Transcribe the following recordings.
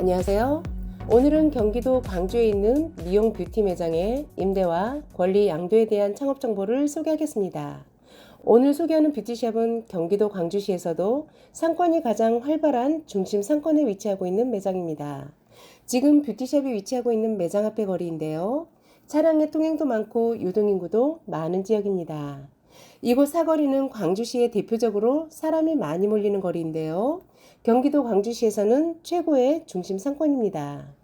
안녕하세요. 오늘은 경기도 광주에 있는 미용 뷰티 매장의 임대와 권리 양도에 대한 창업 정보를 소개하겠습니다. 오늘 소개하는 뷰티샵은 경기도 광주시에서도 상권이 가장 활발한 중심 상권에 위치하고 있는 매장입니다. 지금 뷰티샵이 위치하고 있는 매장 앞의 거리인데요. 차량의 통행도 많고 유동인구도 많은 지역입니다. 이곳 사거리는 광주시에 대표적으로 사람이 많이 몰리는 거리인데요. 경기도 광주시에서는 최고의 중심 상권입니다.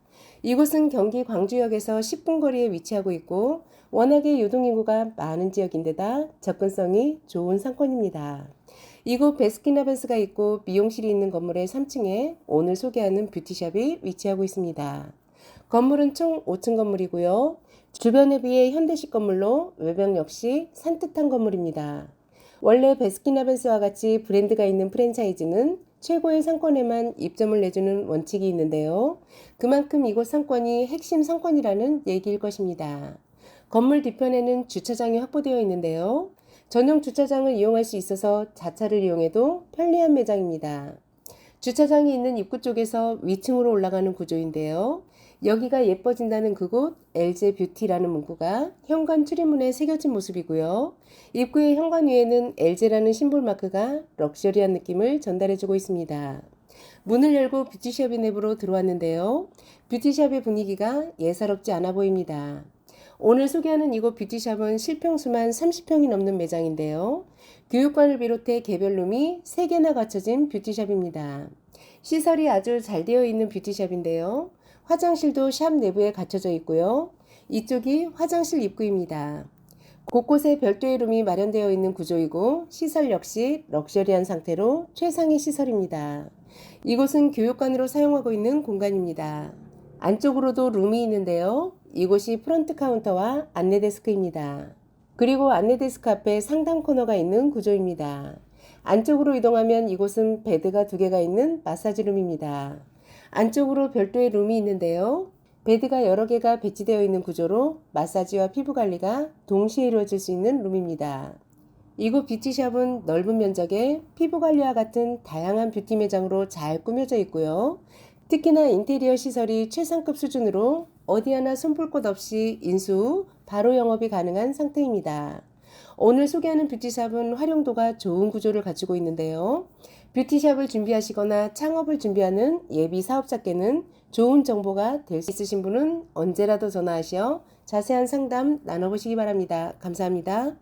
이곳은 경기 광주역에서 10분 거리에 위치하고 있고 워낙에 유동인구가 많은 지역인데다 접근성이 좋은 상권입니다. 이곳 베스킨라빈스가 있고 미용실이 있는 건물의 3층에 오늘 소개하는 뷰티샵이 위치하고 있습니다. 건물은 총 5층 건물이고요. 주변에 비해 현대식 건물로 외벽 역시 산뜻한 건물입니다. 원래 베스킨라빈스와 같이 브랜드가 있는 프랜차이즈는 최고의 상권에만 입점을 내주는 원칙이 있는데요. 그만큼 이곳 상권이 핵심 상권이라는 얘기일 것입니다. 건물 뒤편에는 주차장이 확보되어 있는데요. 전용 주차장을 이용할 수 있어서 자차를 이용해도 편리한 매장입니다. 주차장이 있는 입구 쪽에서 위층으로 올라가는 구조인데요. 여기가 예뻐진다는 그곳 LG 뷰티라는 문구가 현관 출입문에 새겨진 모습이고요. 입구의 현관 위에는 LG라는 심볼 마크가 럭셔리한 느낌을 전달해주고 있습니다. 문을 열고 뷰티샵의 내부로 들어왔는데요. 뷰티샵의 분위기가 예사롭지 않아 보입니다. 오늘 소개하는 이곳 뷰티샵은 실평수만 30평이 넘는 매장인데요. 교육관을 비롯해 개별룸이 3개나 갖춰진 뷰티샵입니다. 시설이 아주 잘 되어 있는 뷰티샵인데요. 화장실도 샵 내부에 갖춰져 있고요. 이쪽이 화장실 입구입니다. 곳곳에 별도의 룸이 마련되어 있는 구조이고 시설 역시 럭셔리한 상태로 최상의 시설입니다. 이곳은 교육관으로 사용하고 있는 공간입니다. 안쪽으로도 룸이 있는데요. 이곳이 프런트 카운터와 안내 데스크입니다. 그리고 안내 데스크 앞에 상담 코너가 있는 구조입니다. 안쪽으로 이동하면 이곳은 베드가 두 개가 있는 마사지 룸입니다. 안쪽으로 별도의 룸이 있는데요. 베드가 여러 개가 배치되어 있는 구조로 마사지와 피부 관리가 동시에 이루어질 수 있는 룸입니다. 이곳 뷰티샵은 넓은 면적에 피부 관리와 같은 다양한 뷰티 매장으로 잘 꾸며져 있고요. 특히나 인테리어 시설이 최상급 수준으로 어디 하나 손볼 곳 없이 인수 후 바로 영업이 가능한 상태입니다. 오늘 소개하는 뷰티샵은 활용도가 좋은 구조를 갖추고 있는데요. 뷰티샵을 준비하시거나 창업을 준비하는 예비 사업자께는 좋은 정보가 될 수 있으신 분은 언제라도 전화하시어 자세한 상담 나눠보시기 바랍니다. 감사합니다.